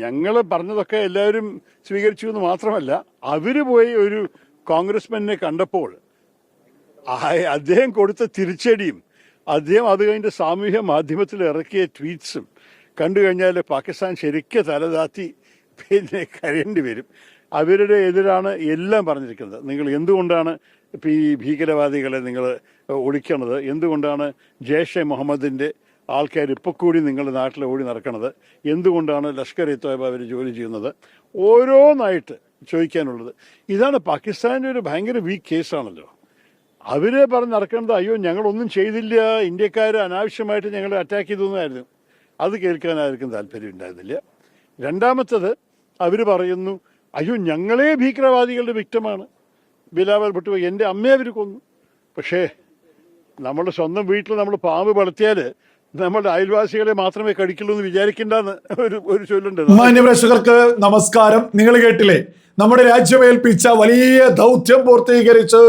ഞങ്ങൾ പറഞ്ഞതൊക്കെ എല്ലാവരും സ്വീകരിച്ചു എന്ന് മാത്രമല്ല അവർ പോയി ഒരു കോൺഗ്രസ്മാനെ കണ്ടപ്പോൾ അദ്ദേഹം കൊടുത്ത തിരിച്ചടിയും അദ്ദേഹം അത് കഴിഞ്ഞ് സാമൂഹ്യ മാധ്യമത്തിൽ ഇറക്കിയ ട്വീറ്റ്സും കണ്ടു കഴിഞ്ഞാൽ പാകിസ്ഥാൻ ശരിക്കും തലതാത്തി പിന്നെ കരയേണ്ടി വരും. അവരുടെ എതിരാണ് എല്ലാം പറഞ്ഞിരിക്കുന്നത്. നിങ്ങൾ എന്തുകൊണ്ടാണ് ഈ ഭീകരവാദികളെ നിങ്ങൾ ഒളിക്കണത് എന്തുകൊണ്ടാണ് ജയ്ഷെ മുഹമ്മദിന്റെ ആൾക്കാർ ഇപ്പോൾ കൂടി നിങ്ങളുടെ നാട്ടിൽ ഓടി നടക്കണത് എന്തുകൊണ്ടാണ് ലഷ്കർ ഇ തോയബ അവർ ജോലി ചെയ്യുന്നത്? ഓരോന്നായിട്ട് ചോദിക്കാനുള്ളത്. ഇതാണ് പാകിസ്ഥാന്റെ ഒരു ഭയങ്കര വീക്ക് കേസാണല്ലോ അവരെ പറഞ്ഞ് നടക്കുന്നത് അയ്യോ ഞങ്ങളൊന്നും ചെയ്തില്ല. ഇന്ത്യക്കാർ അനാവശ്യമായിട്ട് ഞങ്ങളെ അറ്റാക്ക് ചെയ്തൊന്നായിരുന്നു. അത് കേൾക്കാൻ ആർക്കും താല്പര്യം ഉണ്ടായിരുന്നില്ല. രണ്ടാമത്തത് അവർ പറയുന്നു അയ്യോ ഞങ്ങളെ ഭീകരവാദികളുടെ വിക്ടമാണ് ബിലാവൽ ഭട്ട് എന്റെ അമ്മയെ അവർ കൊന്നു. പക്ഷേ നമ്മുടെ സ്വന്തം വീട്ടിൽ നമ്മൾ പാമ്പ് വളർത്തിയാൽ നമ്മുടെ അയൽവാസികളെ മാത്രമേ കഴിക്കുള്ളൂ എന്ന് വിചാരിക്കേണ്ടെന്ന് ഒരു ഒരു ചൊല്ലുണ്ട്. മാന്യപ്രേക്ഷകർക്ക് നമസ്കാരം. നിങ്ങൾ കേട്ടില്ലേ? നമ്മുടെ രാജ്യമേൽപ്പിച്ച വലിയ ദൗത്യം പൂർത്തീകരിച്ച്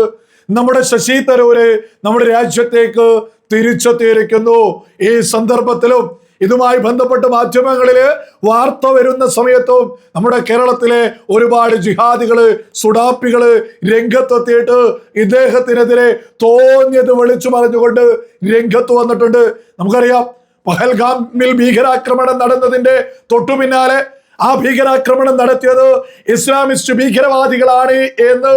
നമ്മുടെ ശശി തരൂര് നമ്മുടെ രാജ്യത്തേക്ക് തിരിച്ചെത്തിയിരിക്കുന്നു. ഈ സന്ദർഭത്തിലും ഇതുമായി ബന്ധപ്പെട്ട് മാധ്യമങ്ങളിൽ വാർത്ത വരുന്ന സമയത്തും നമ്മുടെ കേരളത്തിലെ ഒരുപാട് ജിഹാദികൾ സുഡാപ്പികൾ രംഗത്തെത്തിയിട്ട് ഇദ്ദേഹത്തിനെതിരെ തോന്നിയത് വിളിച്ചു പറഞ്ഞുകൊണ്ട് രംഗത്ത് വന്നിട്ടുണ്ട്. നമുക്കറിയാം പഹൽഗാമിൽ ഭീകരാക്രമണം നടന്നതിന്റെ തൊട്ടു പിന്നാലെ ആ ഭീകരാക്രമണം നടത്തിയത് ഇസ്ലാമിസ്റ്റ് ഭീകരവാദികളാണ് എന്ന്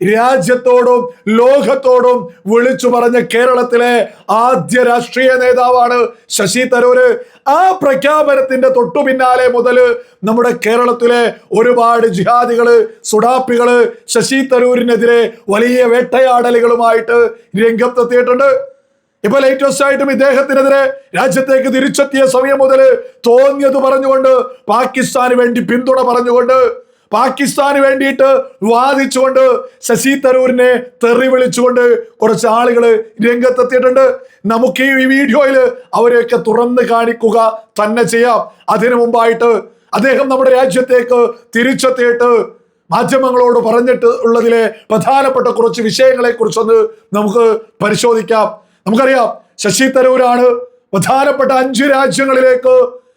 രാജ്യത്തോടും ലോകത്തോടും വിളിച്ചു പറഞ്ഞ കേരളത്തിലെ ആദ്യ രാഷ്ട്രീയ നേതാവാണ് ശശി തരൂര്. ആ പ്രഖ്യാപനത്തിന്റെ തൊട്ടു പിന്നാലെ മുതൽ നമ്മുടെ കേരളത്തിലെ ഒരുപാട് ജിഹാദികൾ സുഡാപ്പികൾ ശശി തരൂരിനെതിരെ വലിയ വേട്ടയാടലുകളുമായിട്ട് രംഗത്തെത്തിയിട്ടുണ്ട്. ഇപ്പൊ ലേറ്റസ്റ്റ് ആയിട്ടും ഇദ്ദേഹത്തിനെതിരെ രാജ്യത്തേക്ക് തിരിച്ചെത്തിയ സമയം മുതൽ തോന്നിയത് പറഞ്ഞുകൊണ്ട് പാകിസ്ഥാന് വേണ്ടി പിന്തുണ പറഞ്ഞുകൊണ്ട് പാകിസ്ഥാന് വേണ്ടിയിട്ട് വാദിച്ചുകൊണ്ട് ശശി തരൂരിനെ തെറി വിളിച്ചുകൊണ്ട് കുറച്ച് ആളുകൾ രംഗത്തെത്തിയിട്ടുണ്ട്. നമുക്ക് ഈ വീഡിയോയിൽ അവരെയൊക്കെ തുറന്ന് കാണിക്കുക തന്നെ ചെയ്യാം. അതിനു മുമ്പായിട്ട് അദ്ദേഹം നമ്മുടെ രാജ്യത്തേക്ക് തിരിച്ചെത്തിയിട്ട് മാധ്യമങ്ങളോട് പറഞ്ഞിട്ട് ഉള്ളതിലെ പ്രധാനപ്പെട്ട കുറച്ച് വിഷയങ്ങളെ കുറിച്ചൊന്ന് നമുക്ക് പരിശോധിക്കാം. നമുക്കറിയാം ശശി തരൂരാണ് പ്രധാനപ്പെട്ട അഞ്ച് രാജ്യങ്ങളിലേക്ക്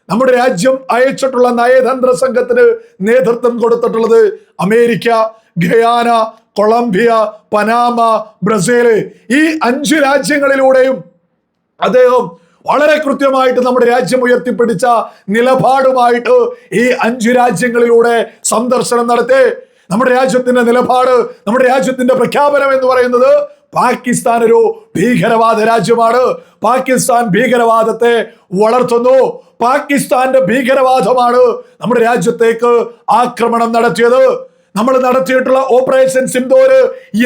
നമ്മുടെ രാജ്യം അയച്ചിട്ടുള്ള നയതന്ത്ര സംഘത്തിന് നേതൃത്വം കൊടുത്തിട്ടുള്ളത് America Guyana Colombia Panama Brazil ഈ അഞ്ച് രാജ്യങ്ങളിലൂടെയും അദ്ദേഹം വളരെ കൃത്യമായിട്ട് നമ്മുടെ രാജ്യം ഉയർത്തിപ്പിടിച്ച നിലപാടുമായിട്ട് ഈ അഞ്ച് രാജ്യങ്ങളിലൂടെ സന്ദർശനം നടത്തി. നമ്മുടെ രാജ്യത്തിന്റെ നിലപാട് നമ്മുടെ രാജ്യത്തിന്റെ പ്രഖ്യാപനം എന്ന് പറയുന്നത് പാകിസ്ഥാൻ ഒരു ഭീകരവാദ രാജ്യമാണ്. പാകിസ്ഥാൻ ഭീകരവാദത്തെ വളർത്തുന്നു. പാകിസ്ഥാന്റെ ഭീകരവാദമാണ് നമ്മുടെ രാജ്യത്തേക്ക് ആക്രമണം നടത്തിയത്. നമ്മൾ നടത്തിയിട്ടുള്ള ഓപ്പറേഷൻ സിന്ദൂര്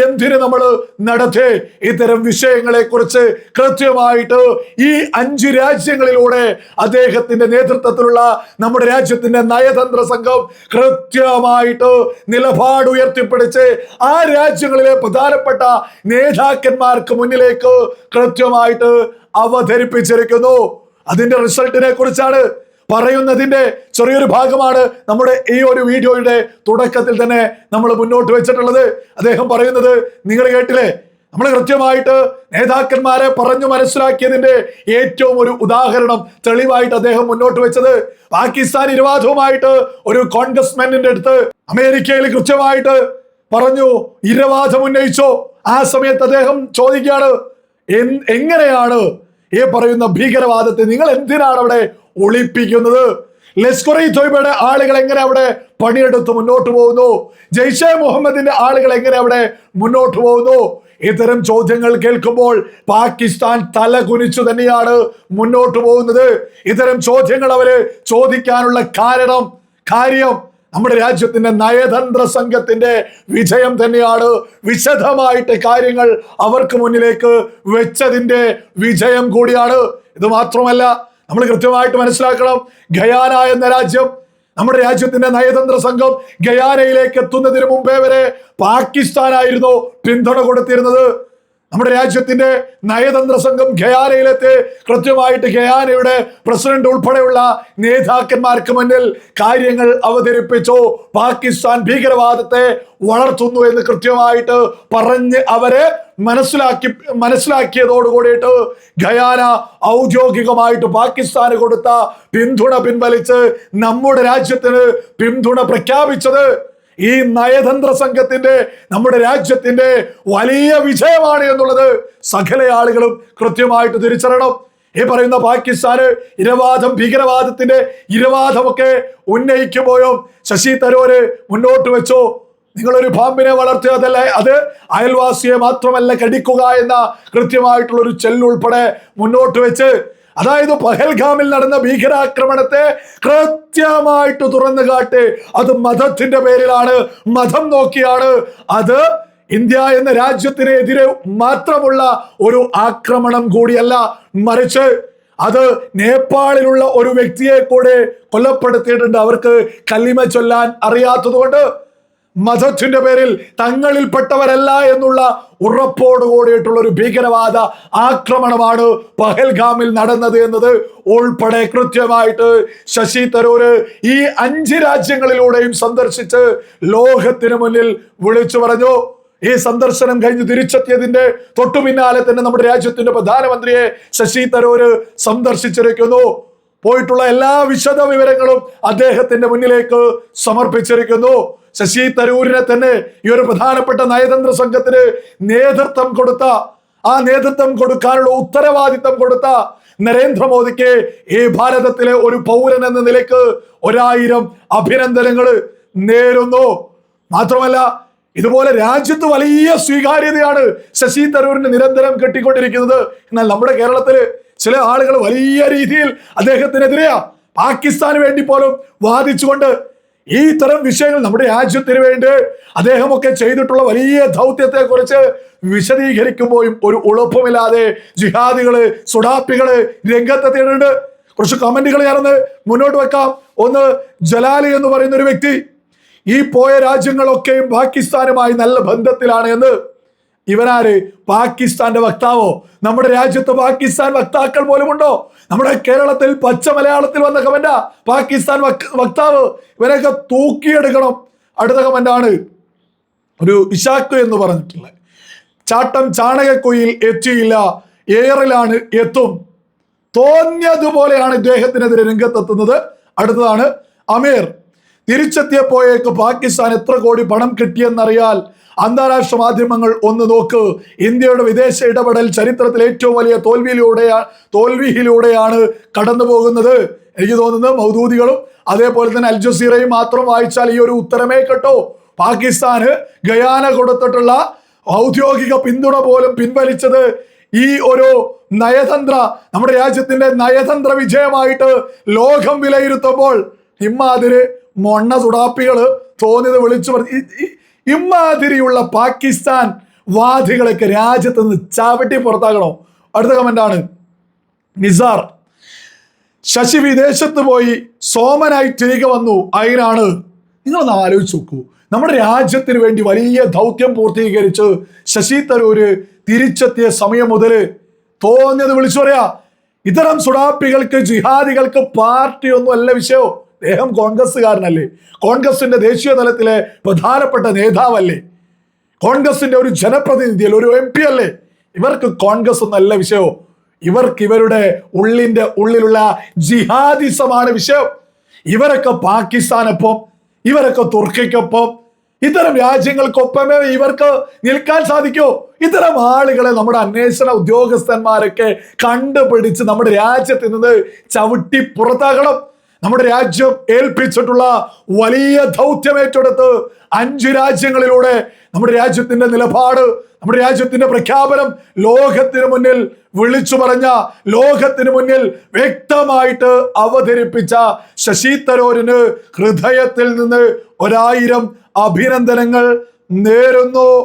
എന്തിന് നമ്മൾ നടത്തി? ഇത്തരം വിഷയങ്ങളെ കുറിച്ച് കൃത്യമായിട്ട് ഈ അഞ്ച് രാജ്യങ്ങളിലൂടെ അദ്ദേഹത്തിന്റെ നേതൃത്വത്തിലുള്ള നമ്മുടെ രാജ്യത്തിന്റെ നയതന്ത്ര സംഘം കൃത്യമായിട്ട് നിലപാട് ഉയർത്തിപ്പിടിച്ച് ആ രാജ്യങ്ങളിലെ പ്രധാനപ്പെട്ട നേതാക്കന്മാർക്ക് മുന്നിലേക്ക് കൃത്യമായിട്ട് അവതരിപ്പിച്ചിരിക്കുന്നു. അതിന്റെ റിസൾട്ടിനെ കുറിച്ചാണ് പറയുന്നതിന്റെ ചെറിയൊരു ഭാഗമാണ് നമ്മുടെ ഈ ഒരു വീഡിയോയുടെ തുടക്കത്തിൽ തന്നെ നമ്മൾ മുന്നോട്ട് വെച്ചിട്ടുള്ളത്. അദ്ദേഹം പറയുന്നത് നിങ്ങൾ കേട്ടില്ലേ? നമ്മൾ കൃത്യമായിട്ട് നേതാക്കന്മാരെ പറഞ്ഞു മനസ്സിലാക്കിയതിന്റെ ഏറ്റവും ഒരു ഉദാഹരണം തെളിവായിട്ട് അദ്ദേഹം മുന്നോട്ട് വെച്ചത്. പാകിസ്ഥാൻ ഇരുവാദവുമായിട്ട് ഒരു കോൺഗ്രസ്മാനിന്റെ അടുത്ത് അമേരിക്കയിൽ കൃത്യമായിട്ട് പറഞ്ഞു ഇരവാദം ഉന്നയിച്ചോ? ആ സമയത്ത് അദ്ദേഹം ചോദിക്കുകയാണ് എങ്ങനെയാണ് ഈ പറയുന്ന ഭീകരവാദത്തെ? നിങ്ങൾ എന്തിനാണ് അവിടെ ഒളിപ്പിക്കുന്നത്. ലഷ്കർ തോയ്ബയുടെ ആളുകൾ എങ്ങനെ അവിടെ പണിയെടുത്ത് മുന്നോട്ട് പോകുന്നു? ജയ്ഷെ മുഹമ്മദിന്റെ ആളുകൾ എങ്ങനെ അവിടെ മുന്നോട്ട് പോകുന്നു? ഇത്തരം ചോദ്യങ്ങൾ കേൾക്കുമ്പോൾ പാകിസ്ഥാൻ തല കുനിച്ചു തന്നെയാണ് മുന്നോട്ട് പോകുന്നത്. ഇത്തരം ചോദ്യങ്ങൾ അവർ ചോദിക്കാനുള്ള കാരണം കാര്യം നമ്മുടെ രാജ്യത്തിന്റെ നയതന്ത്ര സംഘത്തിന്റെ വിജയം തന്നെയാണ്. വിശദമായിട്ട് കാര്യങ്ങൾ അവർക്ക് മുന്നിലേക്ക് വെച്ചതിന്റെ വിജയം കൂടിയാണ്. ഇത് മാത്രമല്ല നമ്മൾ കൃത്യമായിട്ട് മനസ്സിലാക്കണം. ഗയാന എന്ന രാജ്യം നമ്മുടെ രാജ്യത്തിന്റെ നയതന്ത്ര സംഘം ഗയാനയിലേക്ക് എത്തുന്നതിന് മുമ്പേ വരെ പാകിസ്ഥാനായിരുന്നു പിന്തുണ കൊടുത്തിരുന്നത്. നമ്മുടെ രാജ്യത്തിന്റെ നയതന്ത്ര സംഘം ഖയാനയിലെത്തി. കൃത്യമായിട്ട് ഖയാനയുടെ പ്രസിഡന്റ് ഉൾപ്പെടെയുള്ള നേതാക്കന്മാർക്ക് മുന്നിൽ കാര്യങ്ങൾ അവതരിപ്പിച്ചു. പാകിസ്ഥാൻ ഭീകരവാദത്തെ വളർത്തുന്നു എന്ന് കൃത്യമായിട്ട് പറഞ്ഞ് അവരെ മനസ്സിലാക്കി മനസ്സിലാക്കിയതോട് കൂടിയിട്ട് ഖയാന ഔദ്യോഗികമായിട്ട് പാകിസ്ഥാന് കൊടുത്ത പിന്തുണ പിൻവലിച്ച് നമ്മുടെ രാജ്യത്തിന് പിന്തുണ പ്രഖ്യാപിച്ചത് ഈ നയതന്ത്ര സംഘത്തിന്റെ നമ്മുടെ രാജ്യത്തിന്റെ വലിയ വിജയമാണ് എന്നുള്ളത് സകല ആളുകളും കൃത്യമായിട്ട് തിരിച്ചറിയണം. ഈ പറയുന്ന പാകിസ്ഥാന് ഇരവാദം ഭീകരവാദത്തിന്റെ ഇരവാദമൊക്കെ ഉന്നയിക്കുമ്പോഴും ശശി തരൂര് മുന്നോട്ട് വെച്ചോ. നിങ്ങളൊരു പാമ്പിനെ അതല്ല? അത് അയൽവാസിയെ മാത്രമല്ല കടിക്കുക എന്ന കൃത്യമായിട്ടുള്ള ഒരു ചെല്ലുൾപ്പെടെ മുന്നോട്ട് വെച്ച് അതായത് പഹൽഗാമിൽ നടന്ന ഭീകരാക്രമണത്തെ കൃത്യമായിട്ട് തുറന്നു കാട്ടി. അത് മതത്തിന്റെ പേരിലാണ്. മതം നോക്കിയാണ്. അത് ഇന്ത്യ എന്ന രാജ്യത്തിനെതിരെ മാത്രമുള്ള ഒരു ആക്രമണം കൂടിയല്ല. മറിച്ച് അത് നേപ്പാളിലുള്ള ഒരു വ്യക്തിയെ കൂടെ കൊല്ലപ്പെടുത്തിയിട്ടുണ്ട് അവർക്ക് കല്ലിമ ചൊല്ലാൻ അറിയാത്തതുകൊണ്ട് മതത്തിന്റെ പേരിൽ തങ്ങളിൽപ്പെട്ടവരല്ല എന്നുള്ള ഉറപ്പോട് കൂടിയിട്ടുള്ള ഒരു ഭീകരവാദ ആക്രമണമാണ് പഹൽഗാമിൽ നടന്നത് എന്നത് ഉൾപ്പെടെ കൃത്യമായിട്ട് ശശി തരൂര് ഈ അഞ്ച് രാജ്യങ്ങളിലൂടെയും സന്ദർശിച്ച് ലോകത്തിന് മുന്നിൽ വിളിച്ചു പറഞ്ഞു. ഈ സന്ദർശനം കഴിഞ്ഞ് തിരിച്ചെത്തിയതിന്റെ തൊട്ടു പിന്നാലെ തന്നെ നമ്മുടെ രാജ്യത്തിന്റെ പ്രധാനമന്ത്രിയെ ശശി തരൂര് സന്ദർശിച്ചിരിക്കുന്നു. പോയിട്ടുള്ള എല്ലാ വിശദ വിവരങ്ങളും അദ്ദേഹത്തിന്റെ മുന്നിലേക്ക് സമർപ്പിച്ചിരിക്കുന്നു. ശശി തരൂരിനെ തന്നെ ഈ ഒരു പ്രധാനപ്പെട്ട നയതന്ത്ര സംഘത്തിന് നേതൃത്വം കൊടുത്ത ആ നേതൃത്വം കൊടുക്കാനുള്ള ഉത്തരവാദിത്തം കൊടുത്ത നരേന്ദ്രമോദിക്ക് ഈ ഭാരതത്തിലെ ഒരു പൗരൻ എന്ന നിലയ്ക്ക് ഒരായിരം അഭിനന്ദനങ്ങൾ നേരുന്നു. മാത്രമല്ല ഇതുപോലെ രാജ്യത്ത് വലിയ സ്വീകാര്യതയാണ് ശശി തരൂരിന് നിരന്തരം കെട്ടിക്കൊണ്ടിരിക്കുന്നത്. എന്നാൽ നമ്മുടെ കേരളത്തിൽ ചില ആളുകൾ വലിയ രീതിയിൽ അദ്ദേഹത്തിനെതിരെയാ പാകിസ്ഥാന് വേണ്ടി പോലും വാദിച്ചുകൊണ്ട് ഈ തരം വിഷയങ്ങൾ നമ്മുടെ രാജ്യത്തിന് വേണ്ടി അദ്ദേഹമൊക്കെ ചെയ്തിട്ടുള്ള വലിയ ദൗത്യത്തെ കുറിച്ച് വിശദീകരിക്കുമ്പോഴും ഒരു ഉളുപ്പമില്ലാതെ ജിഹാദികൾ സുഡാപ്പികൾ രംഗത്തെത്തിയിട്ടുണ്ട് കുറച്ച് കമന്റുകൾ ഞാനൊന്ന് മുന്നോട്ട് വെക്കാം. ഒന്ന് ജലാലി എന്ന് പറയുന്ന ഒരു വ്യക്തി ഈ പോയ രാജ്യങ്ങളൊക്കെയും പാകിസ്ഥാനുമായി നല്ല ബന്ധത്തിലാണ് എന്ന്. ഇവനാര് പാകിസ്ഥാന്റെ വക്താവോ? നമ്മുടെ രാജ്യത്ത് പാകിസ്ഥാൻ വക്താക്കൾ പോലും ഉണ്ടോ നമ്മുടെ കേരളത്തിൽ പച്ച മലയാളത്തിൽ വന്ന കമന്റ പാകിസ്ഥാൻ വക്- വക്താവ്. ഇവരെയൊക്കെ തൂക്കിയെടുക്കണം. അടുത്ത കമന്റാണ് ഒരു ഇഷാക്ക് എന്ന് പറഞ്ഞിട്ടുള്ള ചാട്ടം ചാണകക്കുയിൽ എത്തിയില്ല. എയറിലാണ് എത്തും. തോന്നിയതുപോലെയാണ് ഇദ്ദേഹത്തിനെതിരെ രംഗത്തെത്തുന്നത്. അടുത്തതാണ് അമീർ. തിരിച്ചെത്തിയപ്പോയേക്ക് പാകിസ്ഥാൻ എത്ര കോടി പണം കിട്ടിയെന്നറിയാൽ അന്താരാഷ്ട്ര മാധ്യമങ്ങൾ ഒന്ന് നോക്ക്. ഇന്ത്യയുടെ വിദേശ ഇടപെടൽ ചരിത്രത്തിൽ ഏറ്റവും വലിയ തോൽവിയിലൂടെ തോൽവിയിലൂടെയാണ് കടന്നു പോകുന്നത്. എനിക്ക് തോന്നുന്നത് മൗദൂദികളും അതേപോലെ തന്നെ അൽ ജസീറയും മാത്രം വായിച്ചാൽ ഈ ഒരു ഉത്തരമേ കേട്ടോ. പാകിസ്ഥാന് ഗയാന കൊടുത്തിട്ടുള്ള ഔദ്യോഗിക പിന്തുണ പോലും പിൻവലിച്ചത് ഈ ഒരു നയതന്ത്ര നമ്മുടെ രാജ്യത്തിന്റെ നയതന്ത്ര വിജയമായിട്ട് ലോകം വിലയിരുത്തുമ്പോൾ ഇമ്മാതിരി മൊണ്ണ സുടാപ്പികൾ തോന്നിയത് വിളിച്ചു പറഞ്ഞു ഇമ്മാതിരിയുള്ള പാകിസ്ഥാൻ വാദികളൊക്കെ രാജ്യത്ത് നിന്ന് ചാവട്ടി പുറത്താക്കണോ? അടുത്ത കമന്റാണ് നിസാർ. ശശി വിദേശത്ത് പോയി സോമനായി തിരികെ വന്നു. അതിനാണ് നിങ്ങളൊന്ന് ആലോചിച്ച് നോക്കൂ. നമ്മുടെ രാജ്യത്തിന് വേണ്ടി വലിയ ദൗത്യം പൂർത്തീകരിച്ച് ശശി തരൂര് തിരിച്ചെത്തിയ സമയം മുതൽ തോന്നിയത് വിളിച്ചു പറയാ. ഇത്തരം സുഡാപ്പികൾക്ക് ജിഹാദികൾക്ക് പാർട്ടി ഒന്നും അല്ല വിഷയോ. അദ്ദേഹം കോൺഗ്രസ്സുകാരനല്ലേ? കോൺഗ്രസിന്റെ ദേശീയ തലത്തിലെ പ്രധാനപ്പെട്ട നേതാവല്ലേ? കോൺഗ്രസിന്റെ ഒരു ജനപ്രതിനിധിയല്ലേ? ഒരു എം പി അല്ലേ? ഇവർക്ക് കോൺഗ്രസ് ഒന്നല്ല വിഷയമോ? ഇവർക്ക് ഇവരുടെ ഉള്ളിന്റെ ഉള്ളിലുള്ള ജിഹാദിസമാണ് വിഷയം. ഇവരൊക്കെ പാകിസ്ഥാനൊപ്പം ഇവരൊക്കെ തുർക്കിക്കൊപ്പം ഇത്തരം രാജ്യങ്ങൾക്കൊപ്പമേ ഇവർക്ക് നിൽക്കാൻ സാധിക്കൂ. ഇത്തരം ആളുകളെ നമ്മുടെ അന്വേഷണ ഉദ്യോഗസ്ഥന്മാരൊക്കെ കണ്ടുപിടിച്ച് നമ്മുടെ രാജ്യത്ത് നിന്ന് ചവിട്ടി പുറത്താകണം. നമ്മുടെ രാജ്യം ഏൽപ്പിച്ചിട്ടുള്ള വലിയ ദൗത്യം ഏറ്റെടുത്ത് അഞ്ച് രാജ്യങ്ങളിലൂടെ നമ്മുടെ രാജ്യത്തിന്റെ നിലപാട് നമ്മുടെ രാജ്യത്തിന്റെ പ്രഖ്യാപനം ലോകത്തിന് മുന്നിൽ വിളിച്ചു പറഞ്ഞ ലോകത്തിന് മുന്നിൽ വ്യക്തമായിട്ട് അവതരിപ്പിച്ച ശശി തരൂരിന് ഹൃദയത്തിൽ നിന്ന് ഒരായിരം അഭിനന്ദനങ്ങൾ നേരുന്നു.